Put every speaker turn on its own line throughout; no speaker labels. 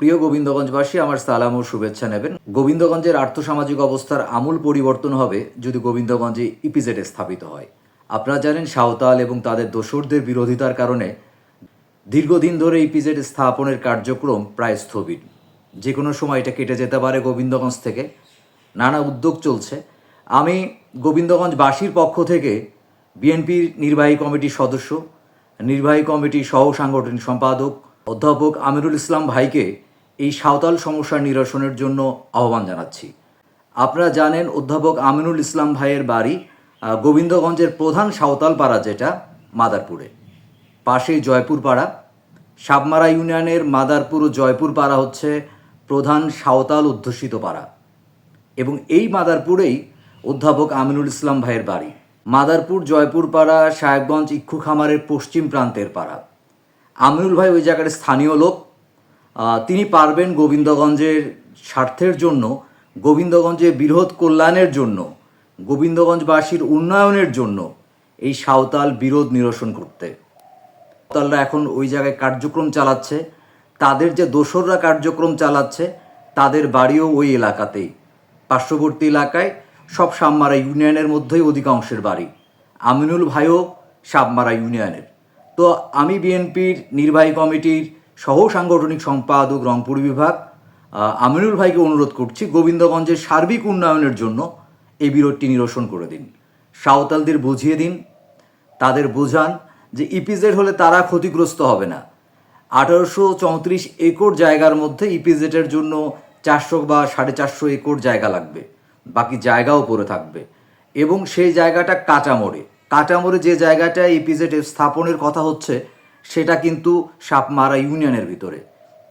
প্রিয় গোবিন্দগঞ্জবাসী, আমার সালাম ও শুভেচ্ছা নেবেন। গোবিন্দগঞ্জের আর্থসামাজিক অবস্থার আমূল পরিবর্তন হবে যদি গোবিন্দগঞ্জে ইপিজেড স্থাপিত হয়। আপনারা জানেন, সাঁওতাল এবং তাদের দোসরদের বিরোধিতার কারণে দীর্ঘদিন ধরে ইপিজেড স্থাপনের কার্যক্রম প্রায় স্থবির। যে কোনো সময় এটা কেটে যেতে পারে গোবিন্দগঞ্জ থেকে। নানা উদ্যোগ চলছে। আমি গোবিন্দগঞ্জবাসীর পক্ষ থেকে বিএনপির নির্বাহী কমিটির সদস্য, নির্বাহী কমিটির সহ সাংগঠনিক সম্পাদক, অধ্যাপক আমিরুল ইসলাম ভাইকে এই সাঁওতাল সমস্যার নিরসনের জন্য আহ্বান জানাচ্ছি। আপনারা জানেন অধ্যাপক আমিনুল ইসলাম ভাইয়ের বাড়ি গোবিন্দগঞ্জের প্রধান সাঁওতাল পাড়া যেটা, মাদারপুরে। পাশেই জয়পুর পাড়া সাবমারা ইউনিয়নের মাদারপুর ও জয়পুর পাড়া হচ্ছে প্রধান সাঁওতাল অধ্যুষিত পাড়া। এবং এই মাদারপুরেই অধ্যাপক আমিনুল ইসলাম ভাইয়ের বাড়ি। মাদারপুর জয়পুর পাড়া সাহেবগঞ্জ, ইক্ষু খামারের পশ্চিম প্রান্তের পাড়া। আমিনুল ভাই ওই জায়গার স্থানীয় লোক। তিনি পারবেন গোবিন্দগঞ্জের স্বার্থের জন্য, গোবিন্দগঞ্জের বৃহৎ কল্যাণের জন্য, গোবিন্দগঞ্জবাসীর উন্নয়নের জন্য এই সাঁওতাল বিরোধ নিরসন করতে। সাঁওতালরা এখন ওই জায়গায় কার্যক্রম চালাচ্ছে, তাদের যে দোসররা কার্যক্রম চালাচ্ছে, তাদের বাড়িও ওই এলাকাতেই। পার্শ্ববর্তী এলাকায় সব সাবমারা ইউনিয়নের মধ্যেই অধিকাংশের বাড়ি। আমিনুল ভাইও সাবমারা ইউনিয়নের। তো আমি বিএনপির নির্বাহী কমিটির সহ সাংগঠনিক সম্পাদক, রংপুর বিভাগ। আমিনুল ভাইকে অনুরোধ করছি গোবিন্দগঞ্জের সার্বিক উন্নয়নের জন্য এই বিরোধটি নিরসন করে দিন। সাঁওতালদের বুঝিয়ে দিন, তাদের বোঝান যে ইপিজেড হলে তারা ক্ষতিগ্রস্ত হবে না। আঠারোশো চৌত্রিশ একর জায়গার মধ্যে ইপিজেডের জন্য চারশো বা সাড়ে চারশো একর জায়গা লাগবে, বাকি জায়গাও পড়ে থাকবে। এবং সেই জায়গাটা কাটামোড়ে কাটামোড়ে যে জায়গাটা ইপিজেড স্থাপনের কথা হচ্ছে সেটা কিন্তু সাপমারা ইউনিয়নের ভিতরে।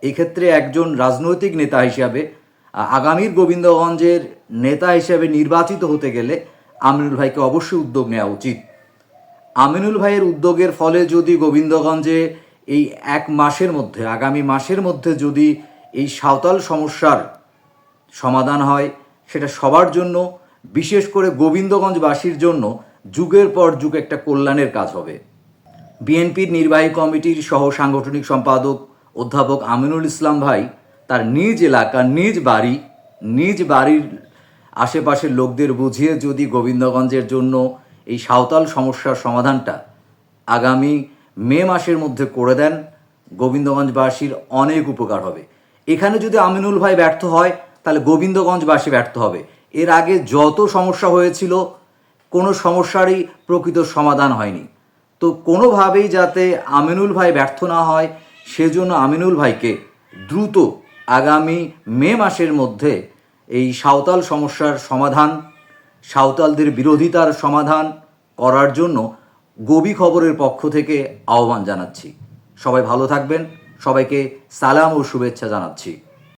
এক্ষেত্রে একজন রাজনৈতিক নেতা হিসাবে আগামীর গোবিন্দগঞ্জের নেতা হিসাবে নির্বাচিত হতে গেলে আমিনুল ভাইকে অবশ্যই উদ্যোগ নেওয়া উচিত। আমিনুল ভাইয়ের উদ্যোগের ফলে যদি গোবিন্দগঞ্জে এই এক মাসের মধ্যে, আগামী মাসের মধ্যে যদি এই সাঁওতাল সমস্যার সমাধান হয়, সেটা সবার জন্য, বিশেষ করে গোবিন্দগঞ্জবাসীর জন্য যুগের পর যুগ একটা কল্যাণের কাজ হবে। বিএনপির নির্বাহী কমিটির সহ সাংগঠনিক সম্পাদক অধ্যাপক আমিনুল ইসলাম ভাই তার নিজ এলাকা, নিজ বাড়ি, নিজ বাড়ির আশেপাশের লোকদের বুঝিয়ে যদি গোবিন্দগঞ্জের জন্য এই সাঁওতাল সমস্যার সমাধানটা আগামী মে মাসের মধ্যে করে দেন, গোবিন্দগঞ্জবাসীর অনেক উপকার হবে। এখানে যদি আমিনুল ভাই ব্যর্থ হয়, তাহলে গোবিন্দগঞ্জবাসী ব্যর্থ হবে। এর আগে যত সমস্যা হয়েছিল, কোনো সমস্যারই প্রকৃত সমাধান হয়নি। তো কোনোভাবেই যাতে আমিনুল ভাই ব্যর্থ না হয়, সেজন্য আমিনুল ভাইকে দ্রুত আগামী মে মাসের মধ্যে এই সাঁওতাল সমস্যার সমাধান, সাঁওতালদের বিরোধিতার সমাধান করার জন্য গবি খবরের পক্ষ থেকে আহ্বান জানাচ্ছি। সবাই ভালো থাকবেন, সবাইকে সালাম ও শুভেচ্ছা জানাচ্ছি।